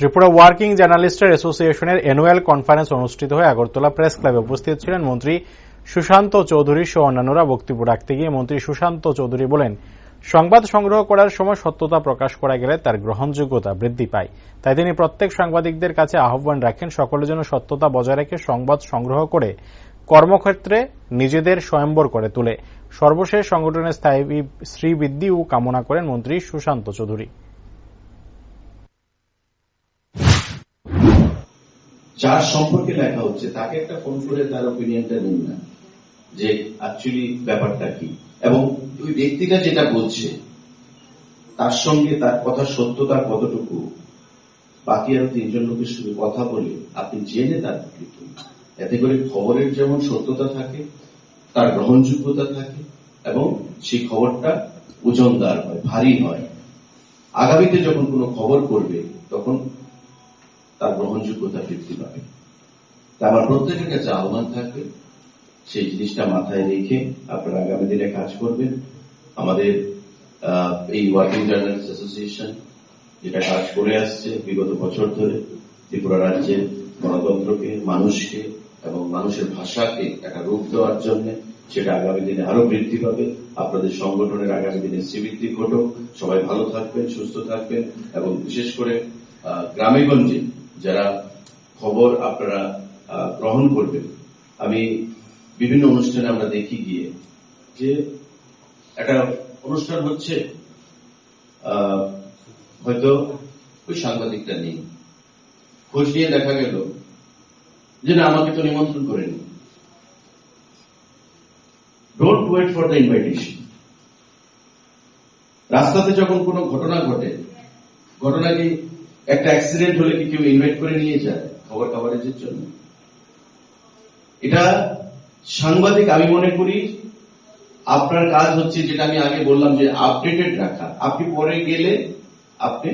Tripura working জার্নালিস্টের অ্যাসোসিয়েশনের annual conference অনুষ্ঠিত হয়ে আগরতলা প্রেস ক্লাবে উপস্থিত ছিলেন মন্ত্রী সুশান্ত চৌধুরী সহ অন্যান্যরা বক্তব্য রাখতে গিয়ে মন্ত্রী সুশান্ত চৌধুরী বলেন, সংবাদ সংগ্রহ করার সময় সত্যতা প্রকাশ করা গেলে তার গ্রহণযোগ্যতা বৃদ্ধি পায়। তাই তিনি প্রত্যেক সাংবাদিকদের কাছে আহ্বান রাখেন সকলের জন্য সত্যতা বজায় রেখে সংবাদ সংগ্রহ করে কর্মক্ষেত্রে নিজেদের স্বয়ম্বর করে তোলে। সর্বশেষ সংগঠনের স্থায়ী শ্রীবৃদ্ধি ও কামনা করেন মন্ত্রী সুশান্ত চৌধুরী। যার সম্পর্কে লেখা হচ্ছে, তাকে একটা ফোন করে তার ওপিনিয়নটা নিন না, যে অ্যাকচুয়ালি ব্যাপারটা কি। এবং ওই ব্যক্তিটা যেটা বলছে, তার সঙ্গে তার কথা সত্যতা কতটুকু, বাকি আরও তিনজন লোকের সঙ্গে কথা বলে আপনি জেনে লিখুন এতে করে খবরের যেমন সত্যতা থাকে, তার গ্রহণযোগ্যতা থাকে, এবং সেই খবরটা ওজনদার হয়, ভারী হয়। আগামীতে যখন কোনো খবর করবে, তখন তার গ্রহণযোগ্যতা বৃদ্ধি পাবে। আমার প্রত্যেকের কাছে আহ্বান থাকবে, সেই জিনিসটা মাথায় রেখে আপনারা আগামী দিনে কাজ করবেন। আমাদের এই ওয়ার্কিং জার্নালিস্ট অ্যাসোসিয়েশন যেটা কাজ করে আসছে বিগত বছর ধরে, ত্রিপুরা রাজ্যের গণতন্ত্রকে, মানুষকে এবং মানুষের ভাষাকে একটা রূপ দেওয়ার জন্য সেটা আগামী দিনে আরও বৃদ্ধি পাবে। আপনাদের সংগঠনের আগামী দিনে শ্রীবৃদ্ধি ঘটুক। সবাই ভালো থাকবেন, সুস্থ থাকবেন এবং বিশেষ করে গ্রামেগঞ্জে যারা খবর আপনারা গ্রহণ করবেন, আমি বিভিন্ন অনুষ্ঠানে আমরা দেখি গিয়ে যে একটা অনুষ্ঠান হচ্ছে হয়তো ওই সাংবাদিকটা নেই। খোঁজ নিয়ে দেখা গেল যে না, আমাকে তো নিমন্ত্রণ করেনি don't wait for the invitation রাস্তাতে যখন কোনো ঘটনা ঘটে ঘটনা কি একটা অ্যাক্সিডেন্ট হলে কি কেউ ইনভাইট করে নিয়ে যায় খবর কাভারেজের জন্য? এটা সাংবাদিক, আমি মনে করি আপনার কাজ হচ্ছে যেটা আমি আগে বললাম যে আপডেটেড রাখা। আপনি পরে গেলে আপনি